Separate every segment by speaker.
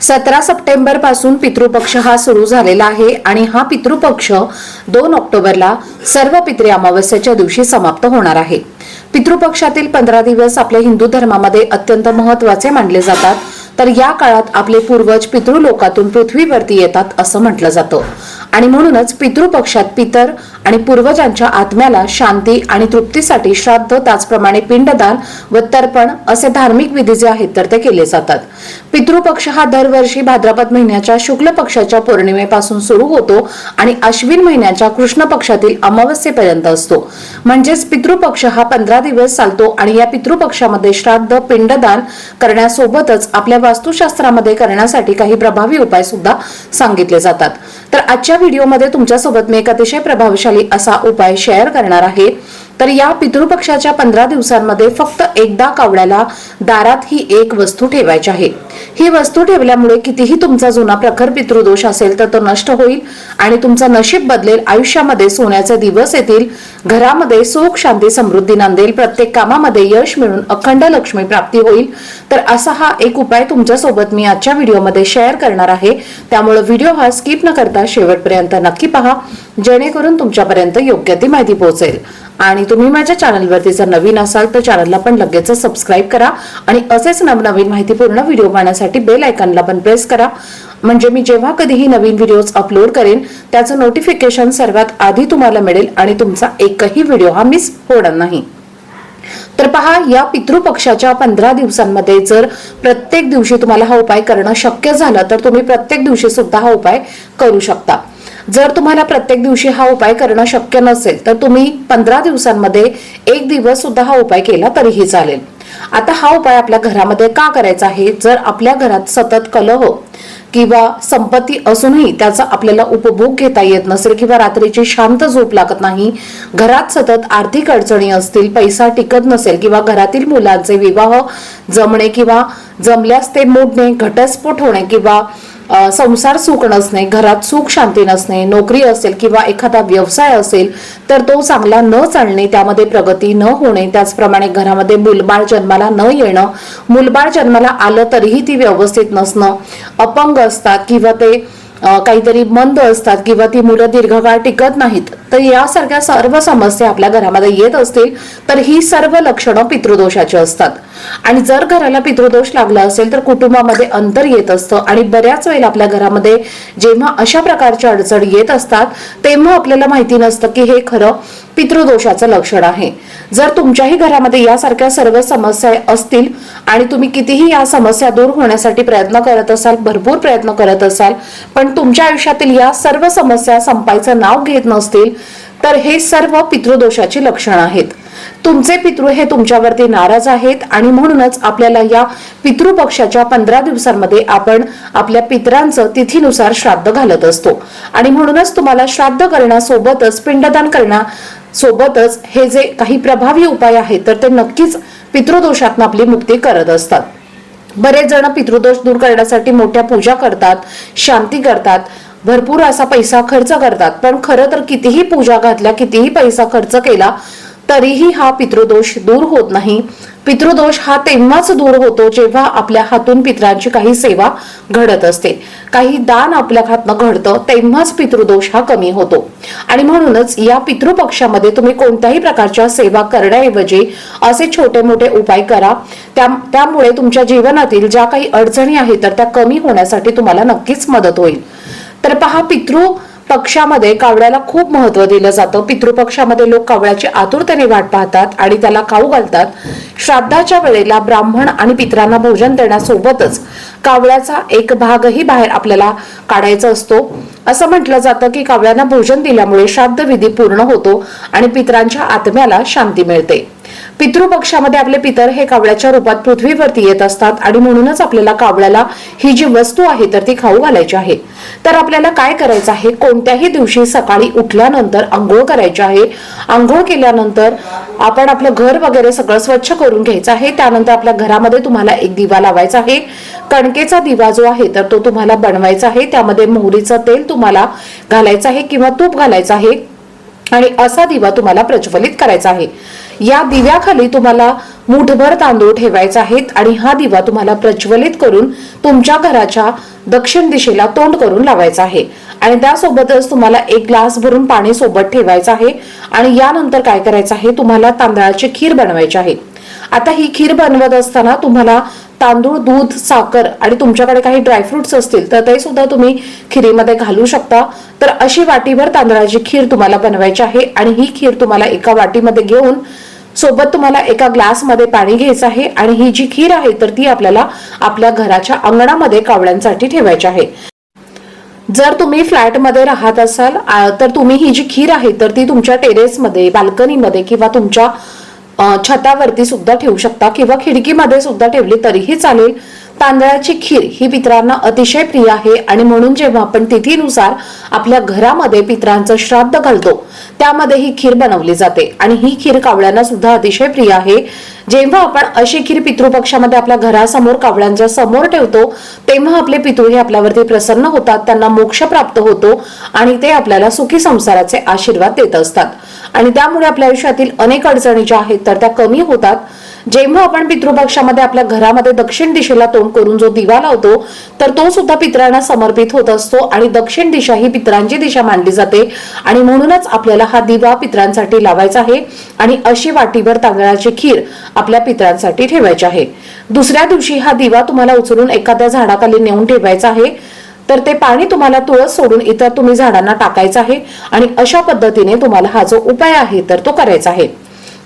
Speaker 1: सतरा सप्टेंबरपासून पितृपक्ष हा सुरू झालेला आहे आणि हा पितृपक्ष दोन ऑक्टोबरला सर्व पितृ अमावस्याच्या दिवशी समाप्त होणार आहे. पितृपक्षातील पंधरा दिवस आपल्या हिंदू धर्मामध्ये अत्यंत महत्त्वाचे मानले जातात. तर या काळात आपले पूर्वज पितृलोकातून पृथ्वीवरती येतात असं म्हटलं जातं. आणि म्हणूनच पितृपक्षात पितर आणि पूर्वजांच्या आत्म्याला शांती आणि तृप्तीसाठी श्राद्ध त्याचप्रमाणे पिंडदान व तर्पण असे धार्मिक विधी जे आहेत तर ते केले जातात. पितृपक्ष हा दरवर्षी भाद्रपद महिन्याच्या शुक्ल पक्षाच्या पौर्णिमेपासून सुरू होतो आणि अश्विन महिन्याच्या कृष्ण पक्षातील अमावस्येपर्यंत असतो. म्हणजेच पितृपक्ष हा पंधरा दिवस चालतो आणि या पितृपक्षामध्ये श्राद्ध पिंडदान करण्यासोबतच आपल्या वास्तुशास्त्रामध्ये करण्यासाठी काही प्रभावी उपाय सुद्धा सांगितले जातात. तर आजच्या व्हिडिओमध्ये तुमच्यासोबत मी एक अतिशय प्रभावशाली असा उपाय शेअर करणार आहे. तर या पितृपक्षाच्या पंधरा दिवसांमध्ये फक्त एकदा कावड्याला दारात ही एक वस्तू ठेवायची आहे. ही वस्तू ठेवल्यामुळे कितीही तुमचा जुना प्रखर पितृदोष असेल तर तो नष्ट होईल आणि तुमचं नशीब बदलेल आयुष्यामध्ये सोन्याचे दिवस येतील घरामध्ये सुख शांती समृद्धी नांदेल प्रत्येक कामामध्ये यश मिळून अखंड लक्ष्मी प्राप्ती होईल. तर असा हा एक उपाय तुमच्यासोबत मी आजच्या व्हिडिओमध्ये शेअर करणार आहे. त्यामुळे व्हिडिओ हा स्किप न करता शेवटपर्यंत नक्की पहा जेणेकरून तुमच्यापर्यंत योग्य ती माहिती पोहोचेल. आणि तुम्ही माझ्या चॅनलवरती जर नवीन असाल तर चॅनलला पण लगेच सबस्क्राईब करा. आणि असेच नवनवीन माहितीपूर्ण व्हिडिओ पाहण्यासाठी बेल आयकॉनला पण प्रेस करा. म्हणजे मी जेव्हा कधीही नवीन व्हिडिओज अपलोड करेन त्याचं नोटिफिकेशन सर्वात आधी तुम्हाला मिळेल आणि तुमचा एकही व्हिडिओ हा मिस होणार नाही. तर पहा या पितृपक्षाच्या पंधरा दिवसांमध्ये जर प्रत्येक दिवशी तुम्हाला हा उपाय करणं शक्य झालं तर तुम्ही प्रत्येक दिवशी सुद्धा हा उपाय करू शकता. जर तुम्हाला प्रत्येक दिवशी हा उपाय करणं शक्य नसेल तर तुम्ही पंधरा दिवसांमध्ये एक दिवस सुद्धा हा उपाय केला तरीही चालेल. आता हा उपाय आपल्या घरामध्ये का करायचा आहे? जर आपल्या घरात सतत कलह किंवा संपत्ती असूनही त्याचा आपल्याला उपभोग घेता येत नसेल किंवा रात्रीची शांत झोप लागत नाही घरात सतत आर्थिक अडचणी असतील पैसा टिकत नसेल किंवा घरातील मुलांचे विवाह जमणे किंवा जमल्यास ते मोडणे घटस्फोट होणे किंवा संसार सुख नसणे घरात सुख शांती नसणे नोकरी असेल किंवा एखादा व्यवसाय असेल तर तो चांगला न चालणे त्यामध्ये प्रगती न होणे त्याचप्रमाणे घरामध्ये मुलबाळ जन्माला न येणं मुलबाळ जन्माला आलं तरीही ती व्यवस्थित नसणं अपंग असतात किंवा ते काहीतरी मंद असतात किंवा ती मुलं दीर्घकाळ टिकत नाहीत तर यासारख्या सर्व समस्या आपल्या घरामध्ये येत असतील तर ही सर्व लक्षणं पितृदोषाची असतात. आणि जर घराला पितृदोष लागला असेल तर कुटुंबामध्ये अंतर येत असतं आणि बऱ्याच वेळेला आपल्या घरामध्ये जेव्हा अशा प्रकारच्या अडचण येत असतात तेव्हा आपल्याला माहिती नसतं की हे खरं पितृदोषाचं लक्षण आहे. जर तुमच्याही घरामध्ये यासारख्या सर्व समस्या असतील आणि तुम्ही कितीही या समस्या दूर होण्यासाठी प्रयत्न करत असाल भरपूर प्रयत्न करत असाल पण तुमच्या आयुष्यातील या सर्व समस्या संपायचं नाव घेत नसतील तर हे सर्व पितृदोषाची लक्षणं आहेत. तुमचे पितृ हे तुमच्यावरती नाराज आहेत आणि म्हणूनच आपल्याला या पितृपक्षाच्या पंधरा दिवसांमध्ये आपण आपल्या पितरांचं तिथीनुसार श्राद्ध घालत असतो. आणि म्हणूनच तुम्हाला श्राद्ध करण्यासोबतच पिंडदान करण्यासोबतच हे जे काही प्रभावी उपाय आहेत तर ते नक्कीच पितृदोषातून आपली मुक्ती करत असतात. बरेच जण पितृदोष दूर करण्यासाठी मोठ्या पूजा करतात शांती करतात भरपूर असा पैसा खर्च करतात. पण खरं तर कितीही पूजा घातल्या कितीही पैसा खर्च केला तरीही हा पितृदोष दूर होत नाही. पितृदोष हा तेव्हाच दूर होतो जेव्हा आपल्या हातून पितरांची काही सेवा घडत असते. काही दान आपल्या हातनं घडतं तेव्हाच पितृदोष हा कमी होतो. आणि म्हणूनच या पितृपक्षामध्ये तुम्ही कोणत्याही प्रकारच्या सेवा करण्याऐवजी असे छोटे मोठे उपाय करा. त्या त्यामुळे तुमच्या जीवनातील ज्या काही अडचणी आहेत तर त्या कमी होण्यासाठी तुम्हाला नक्कीच मदत होईल. तर पहा पितृ पक्षामध्ये कावड्याला खूप महत्त्व दिलं जातं. पितृपक्षामध्ये लोक कावड्याची आतुरतेने वाट पाहतात आणि त्याला खाऊ घालतात? श्राद्धाच्या वेळेला ब्राह्मण आणि पितरांना भोजन देण्यासोबतच कावळ्याचा एक भागही बाहेर आपल्याला काढायचा असतो. असं म्हटलं जातं की कावळ्यांना भोजन दिल्यामुळे श्राद्ध विधी पूर्ण होतो आणि पितरांच्या आत्म्याला शांती मिळते. पितृपक्षामध्ये आपले पितर हे कावळ्याच्या रूपात पृथ्वीवरती येत असतात आणि म्हणूनच आपल्याला कावळ्याला ही जी वस्तू आहे तर ती खाऊ घालायची आहे. तर आपल्याला काय करायचं आहे? कोणत्याही दिवशी सकाळी उठल्यानंतर आंघोळ करायची आहे. आंघोळ केल्यानंतर आपण आपलं घर वगैरे सगळं स्वच्छ करून घ्यायचं आहे. त्यानंतर आपल्या घरामध्ये तुम्हाला एक दिवा लावायचा आहे. कणकेचा दिवा जो आहे तर तो तुम्हाला बनवायचा आहे. त्यामध्ये मोहरीचं तेल तुम्हाला घालायचं आहे किंवा तूप घालायचं आहे. आणि असा दिवा तुम्हाला प्रज्वलित करायचा आहे. या दिव्याखाली तुम्हाला मुठभर तांदूळ ठेवायचा आहेत आणि हा दिवा तुम्हाला प्रज्वलित करून तुमच्या घराच्या दक्षिण दिशेला तोंड करून लावायचा आहे. आणि त्यासोबतच तुम्हाला एक ग्लास भरून पाणी सोबत ठेवायचं आहे. आणि यानंतर काय करायचं आहे? तुम्हाला तांदळाची खीर बनवायची आहे. आता ही खीर बनवत असताना तुम्हाला तांदूळ दूध साखर आणि तुमच्याकडे काही ड्रायफ्रुट्स असतील तर ते सुद्धा तुम्ही खिरीमध्ये घालू शकता. तर अशी वाटीभर तांदळाची खीर तुम्हाला बनवायची आहे आणि ही खीर तुम्हाला एका वाटीमध्ये घेऊन सोबत तुम्हाला एका ग्लासमध्ये पाणी घ्यायचं आहे आणि ही जी खीर आहे तर ती आपल्याला आपल्या घराच्या अंगणामध्ये कावळ्यांसाठी ठेवायची आहे. जर तुम्ही फ्लॅटमध्ये राहत असाल तर तुम्ही ही जी खीर आहे तर ती तुमच्या टेरेसमध्ये बाल्कनीमध्ये किंवा तुमच्या छतावरती सुद्धा ठेवू शकता किंवा खिडकीमध्ये सुद्धा ठेवली तरीही चालेल. तांदळाची खीर ही पित्रांना अतिशय प्रिय आहे आणि म्हणून जेव्हा आपण तिथीनुसार आपल्या घरामध्ये पित्रांचं श्राद्ध घालतो त्यामध्ये ही खीर बनवली जाते. आणि ही खीर कावळ्यांना सुद्धा अतिशय प्रिय आहे. जेव्हा आपण अशी खीर पितृपक्षामध्ये आपल्या घरासमोर कावळ्यांच्या समोर ठेवतो तेव्हा आपले पितृ हे आपल्यावरती प्रसन्न होतात त्यांना मोक्ष प्राप्त होतो आणि ते आपल्याला सुखी संसाराचे आशीर्वाद देत असतात. आणि त्यामुळे आपल्या आयुष्यातील अनेक अडचणी ज्या आहेत तर त्या कमी होतात. जेव्हा आपण पितृपक्षामध्ये आपल्या घरामध्ये दक्षिण दिशेला तोंड करून जो दिवा लावतो तर तो सुद्धा पितरांना समर्पित होत असतो आणि दक्षिण दिशा ही पितरांची दिशा मानली जाते. आणि म्हणूनच आपल्याला हा दिवा पितरांसाठी लावायचा आहे आणि अशी वाटीभर तांदळाची खीर आपल्या पितरांसाठी ठेवायची आहे. दुसऱ्या दिवशी हा दिवा तुम्हाला उचलून एखाद्या झाडाखाली नेऊन ठेवायचा आहे. तर ते पाणी तुम्हाला तुळस सोडून इतर तुम्ही झाडांना टाकायचं आहे आणि अशा पद्धतीने तुम्हाला हा जो उपाय आहे तर तो करायचा आहे.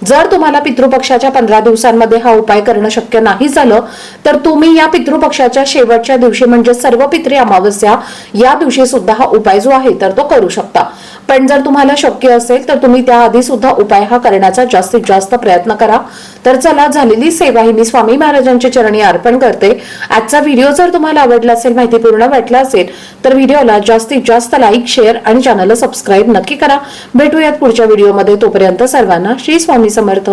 Speaker 1: जर तुम्हाला पितृपक्षाच्या पंधरा दिवसांमध्ये हा उपाय करणं शक्य नाही झालं तर तुम्ही या पितृपक्षाच्या शेवटच्या दिवशी म्हणजे सर्व पितृ अमावस्या या दिवशी सुद्धा हा उपाय जो आहे तर तो करू शकता. पण जर तुम्हाला शक्य असेल तर तुम्ही त्याआधी सुद्धा उपाय हा करण्याचा जास्तीत जास्त प्रयत्न करा. तर चला झालेली सेवा ही मी स्वामी महाराजांच्या चरणी अर्पण करते. आजचा व्हिडिओ जर तुम्हाला आवडला असेल माहितीपूर्ण वाटला असेल तर व्हिडिओला जास्तीत जास्त लाईक शेअर आणि चॅनलला सबस्क्राईब नक्की करा. भेटूयात पुढच्या व्हिडिओमध्ये. तोपर्यंत सर्वांना श्री स्वामी समर्थ.